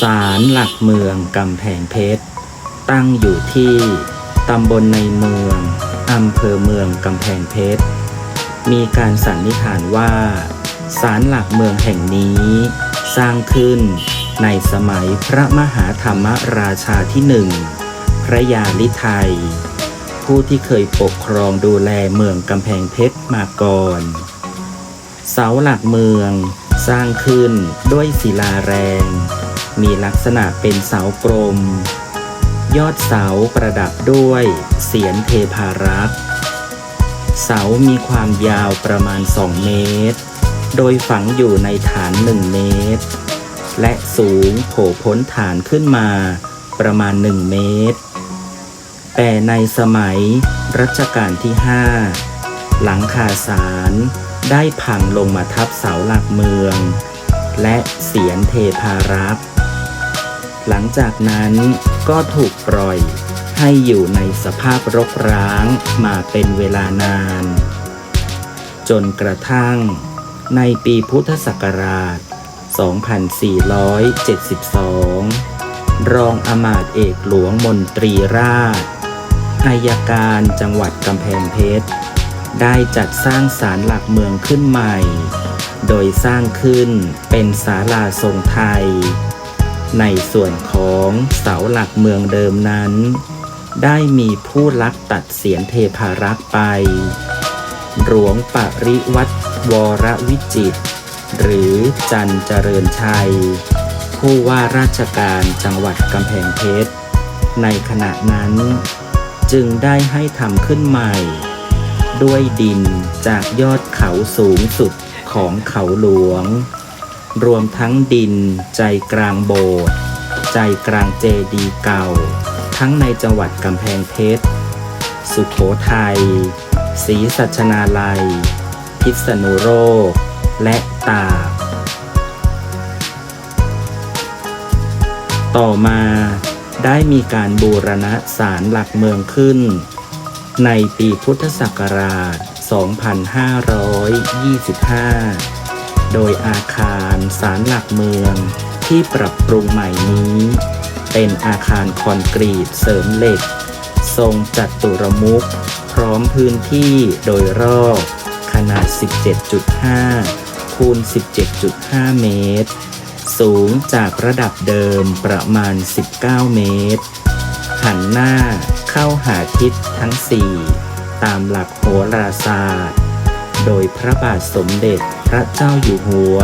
ศาลหลักเมืองกำแพงเพชร ตั้งอยู่ที่ตำบลในเมืองอำเภอเมืองกำแพงเพชร มีการสันนิษฐานว่าศาลหลักเมืองแห่งนี้ สร้างขึ้นในสมัยพระมหาธรรมราชาที่หนึ่งพระยาลิไทย ผู้ที่เคยปกครองดูแลเมืองกำแพงเพชรมาก่อน เสาหลักเมืองสร้างขึ้นด้วยศิลาแรง มีลักษณะเป็นเสากลม ยอดเสาประดับด้วยเสียนเทพารักษ์ เสามีความยาวประมาณ 2 เมตร โดยฝังอยู่ในฐาน 1 เมตร และสูงโผล่พ้นฐานขึ้นมาประมาณ 1 เมตร แต่ในสมัยรัชกาลที่ 5 หลังคาศาลได้พังลงมาทับเสาหลักเมือง และเสียนเทพารักษ์ หลังจากนั้นก็ถูกปล่อยให้อยู่ในสภาพรกร้างมาเป็นเวลานาน จนกระทั่งในปีพุทธศักราช 2472 รองอมาตย์เอกหลวงมนตรีราชอายการจังหวัดกำแพงเพชร ได้จัดสร้างศาลหลักเมืองขึ้นใหม่ โดยสร้างขึ้นเป็นศาลาทรงไทย ในส่วนของเสาหลักเมืองเดิมนั้น ได้มีผู้ลักตัดเสียนเทพารักษ์ไป หลวงปริวัติวรวิจิต หรือจันเจริญชัย ผู้ว่าราชการจังหวัดกำแพงเพชร ในขณะนั้น จึงได้ให้ทำขึ้นใหม่ ด้วยดินจากยอดเขาสูงสุดของเขาหลวง รวมทั้งดิน ใจกลางโบสถ์ใจกลางเจดีย์เก่า ทั้งในจังหวัดกำแพงเพชร สุโขทัยศรีสัชนาลัย พิษณุโลกและตากต่อมาได้มีการบูรณะศาลหลักเมืองขึ้น ในปีพุทธศักราช 2525 โดยอาคารศาลหลักเมือง ที่ปรับปรุงใหม่นี้ เป็นอาคารคอนกรีตเสริมเหล็ก ทรงจัตุรมุข พร้อมพื้นที่โดยรอบ ขนาด 17.5 คูณ 17.5 เมตร สูงจากระดับเดิมประมาณ 19 เมตร หันหน้าเข้าหาทิศทั้ง 4 ตามหลักโหราศาสตร์ โดยพระบาทสมเด็จพระเจ้าอยู่หัว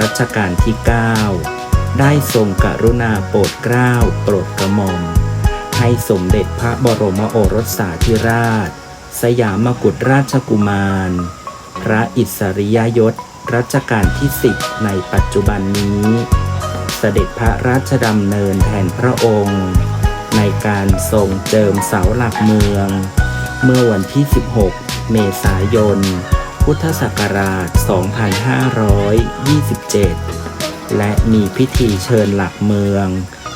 รัชกาลที่ 9 ได้ทรงกรุณาโปรดเกล้าโปรดกระหม่อม ให้สมเด็จพระบรมโอรสสาธิราช สยามกุฎราชกุมาร พระอิสริยยศรัชกาลที่10ในปัจจุบันนี้ เสด็จพระราชดำเนินแทนพระองค์ ในการทรงเจิมเสาหลักเมือง เมื่อวันที่ 16 เมษายน พุทธศักราช 2527 และมีพิธีเชิญหลักเมือง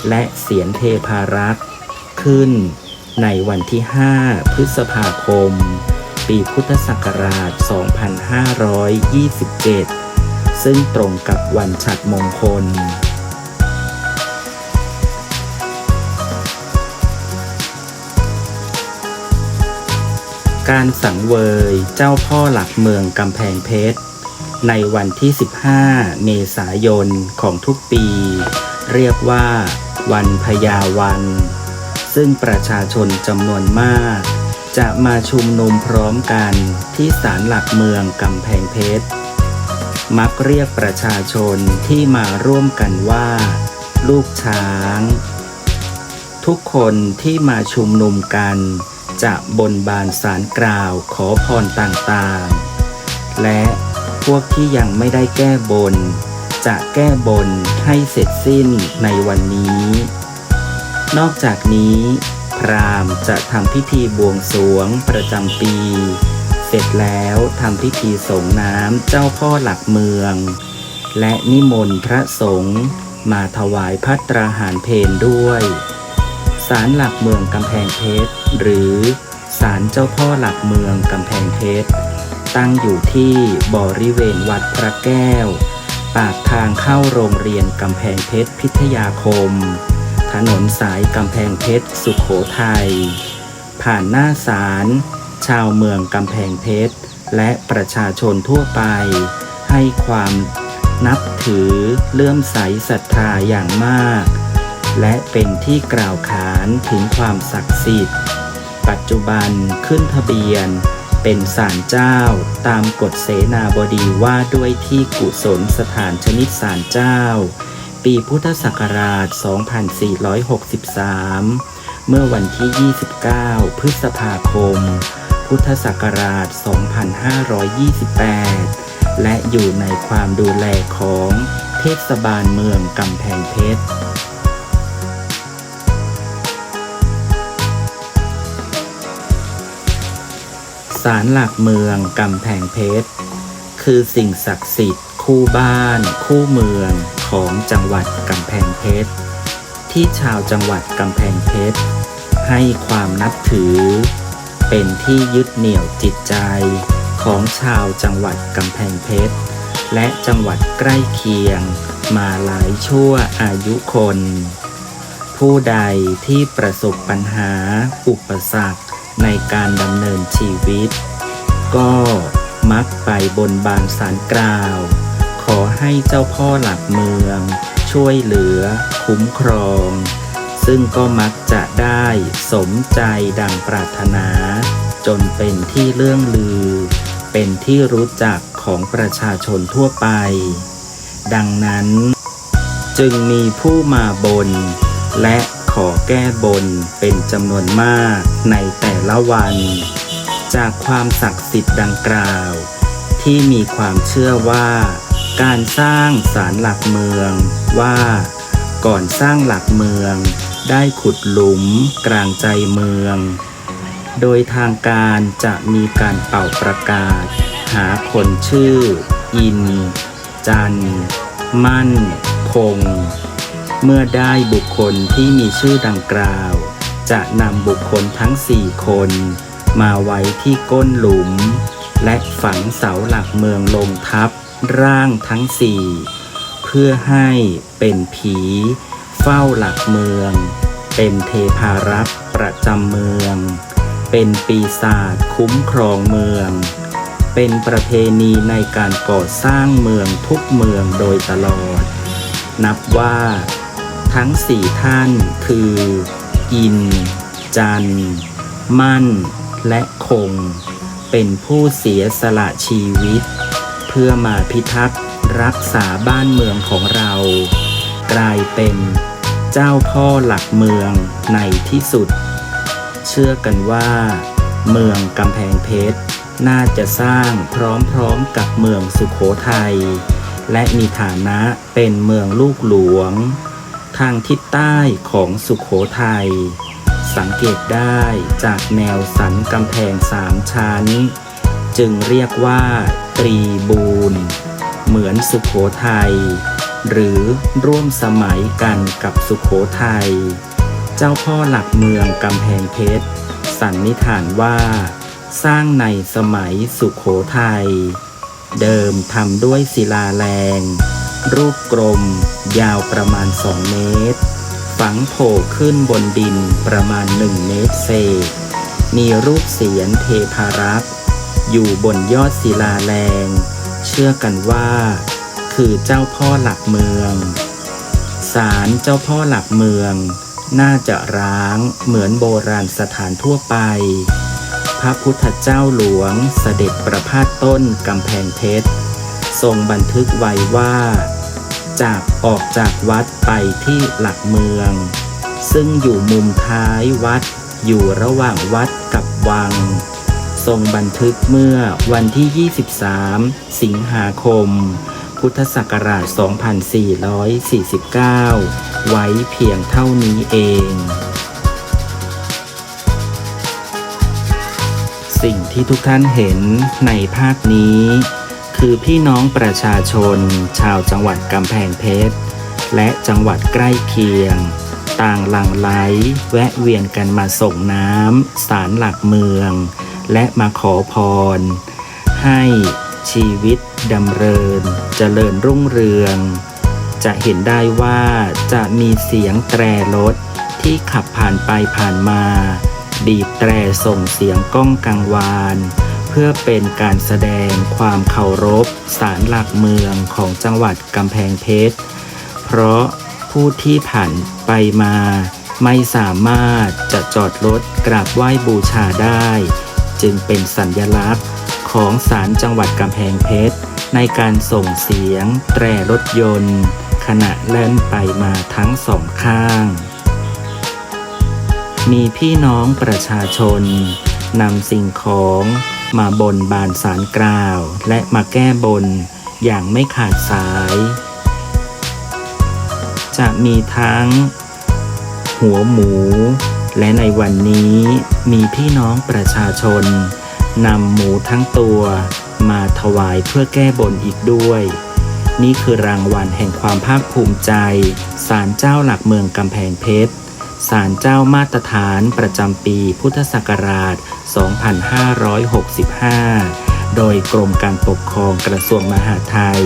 และเสียนเทพารักษ์ขึ้นในวันที่ 5 พฤษภาคม ปีพุทธศักราช 2527 ซึ่งตรงกับวันฉัตรมงคล การสังเวยเจ้าพ่อหลักเมืองกำแพงเพชร ในวันที่ 15 เมษายนของทุกปี เรียกว่า วันพญาวัน ซึ่งประชาชนจำนวนมาก จะมาชุมนุมพร้อมกันที่ศาลหลักเมืองกำแพงเพชร มักเรียกประชาชนที่มาร่วมกันว่า ลูกช้าง ทุกคนที่มาชุมนุมกัน จะบนบานสารกล่าวขอพรต่างๆ และพวกที่ยังไม่ได้แก้บน จะแก้บนให้เสร็จสิ้นในวันนี้ นอกจากนี้ พราหมณ์จะทำพิธีบวงสรวงประจำปี เสร็จแล้วทำพิธีส่งน้ำเจ้าพ่อหลักเมือง และนิมนต์พระสงฆ์มาถวายพัตราหารเพนด้วย ศาลหลักเมืองกำแพงเพชร หรือศาลเจ้าพ่อหลักเมืองกำแพงเพชร ตั้งอยู่ที่บริเวณวัดพระแก้ว ปากทางเข้าโรงเรียนกำแพงเพชรพิทยาคม ถนนสายกำแพงเพชรสุขโขทัย ผ่านหน้าศาลชาวเมืองกำแพงเพชร และประชาชนทั่วไป ให้ความนับถือเลื่อมใสศรัทธาอย่างมาก และเป็นที่กล่าวขานถึงความศักดิ์สิทธิ์ ปัจจุบันขึ้นทะเบียน เป็นศาลเจ้าตามกฎเสนาบดีว่าด้วยที่กุศลสถานชนิดศาลเจ้า ปีพุทธศักราช 2463 เมื่อวันที่ 29 พฤษภาคม พุทธศักราช 2528 และอยู่ในความดูแลของเทศบาลเมืองกำแพงเพชร ศาลหลักเมืองกำแพงเพชร คือสิ่งศักดิ์สิทธิ์คู่บ้าน คู่เมืองของจังหวัดกำแพงเพชร ที่ชาวจังหวัดกำแพงเพชร ให้ความนับถือ เป็นที่ยึดเหนี่ยวจิตใจของชาวจังหวัดกำแพงเพชร และจังหวัดใกล้เคียงมาหลายชั่วอายุคน ผู้ใดที่ประสบปัญหาอุปสรรค ในการดำเนินชีวิต ก็มักไปบนบานสารกล่าว ขอให้เจ้าพ่อหลักเมือง ช่วยเหลือ คุ้มครอง ซึ่งก็มักจะได้สมใจดังปรารถนา จนเป็นที่เลื่องลือ เป็นที่รู้จักของประชาชนทั่วไป ดังนั้น จึงมีผู้มาบน และ ขอแก้บนเป็นจำนวนมากในแต่ละวัน จากความศักดิ์สิทธิ์ดังกล่าว ที่มีความเชื่อว่า การสร้างศาลหลักเมืองว่า ก่อนสร้างหลักเมือง ได้ขุดหลุมกลางใจเมือง โดยทางการจะมีการเป่าประกาศ หาคนชื่อ อิน จัน มั่น คง เมื่อได้บุคคลที่มีชื่อดังกล่าว จะนำบุคคลทั้งสี่คน มาไว้ที่ก้นหลุม และฝังเสาหลักเมืองลงทับร่างทั้งสี่เพื่อให้เป็นผี เฝ้าหลักเมือง เป็นเทพารักษ์ประจำเมือง เป็นปีศาจคุ้มครองเมือง เป็นประเพณีในการก่อสร้างเมืองทุกเมืองโดยตลอด นับว่า ทั้งสี่ท่านคือ อิน จัน มั่น และคง เป็นผู้เสียสละชีวิต เพื่อมาพิทักษ์รักษาบ้านเมืองของเรา กลายเป็นเจ้าพ่อหลักเมืองในที่สุด เชื่อกันว่า เมืองกำแพงเพชรน่าจะสร้างพร้อมๆกับเมืองสุขโขทัยและมีฐานะเป็นเมืองลูกหลวง ทางทิศใต้ของสุขโขทัย สังเกตได้จากแนวสันกำแพงสามชั้น จึงเรียกว่า ตรีบูนเหมือนสุขโขทัย หรือร่วมสมัยกันกับสุขโขทัย เจ้าพ่อหลักเมืองกำแพงเพชร สันนิษฐานว่า สร้างในสมัยสุขโขทัย เดิมทำด้วยศิลาแรง รูปกลม ยาวประมาณ 2 เมตร ฝังโผล่ขึ้นบนดินประมาณ 1 เมตรเศษ มีรูปเสียนเทพารักษ์อยู่บนยอดศิลาแรง เชื่อกันว่า คือเจ้าพ่อหลักเมืองศาลเจ้าพ่อหลักเมือง น่าจะร้างเหมือนโบราณสถานทั่วไป พระพุทธเจ้าหลวงเสด็จประพาสต้นกำแพงเพชรทรงบันทึกไว้ว่า จากออกจากวัดไปที่หลักเมือง ซึ่งอยู่มุมท้ายวัดอยู่ระหว่างวัดกับวัง ทรงบันทึกเมื่อวันที่ 23 สิงหาคม พุทธศักราช 2449 ไว้เพียงเท่านี้เอง สิ่งที่ทุกท่านเห็นในภาพนี้ คือพี่น้องประชาชน ชาวจังหวัดกำแพงเพชร และจังหวัดใกล้เคียง ต่างหลั่งไหลแวะเวียนกันมาส่งน้ำสารหลักเมือง และมาขอพร ให้ชีวิตดำเริญเจริญรุ่งเรือง จะเห็นได้ว่าจะมีเสียงแตรรถที่ขับผ่านไปผ่านมา บีบแตรส่งเสียงก้องกังวาน เพื่อเป็นการแสดงความเคารพศาลหลักเมืองของจังหวัดกำแพงเพชร เพราะผู้ที่ผ่านไปมาไม่สามารถจะจอดรถกราบไหว้บูชาได้ จึงเป็นสัญลักษณ์ของศาลจังหวัดกำแพงเพชร ในการส่งเสียงแตรรถยนต์ ขณะเล่นไปมาทั้งสองข้าง มีพี่น้องประชาชนนำสิ่งของ มาบนบานสารกล่าว และมาแก้บนอย่างไม่ขาดสาย จะมีทั้ง หัวหมู และในวันนี้มีพี่น้องประชาชนนำหมูทั้งตัวมาถวายเพื่อแก้บนอีกด้วย นี่คือรางวัลแห่งความภาคภูมิใจ ศาลเจ้าหลักเมืองกำแพงเพชร ศาลเจ้ามาตรฐานประจำปีพุทธศักราช 2565 โดยกรมการปกครองกระทรวงมหาดไทย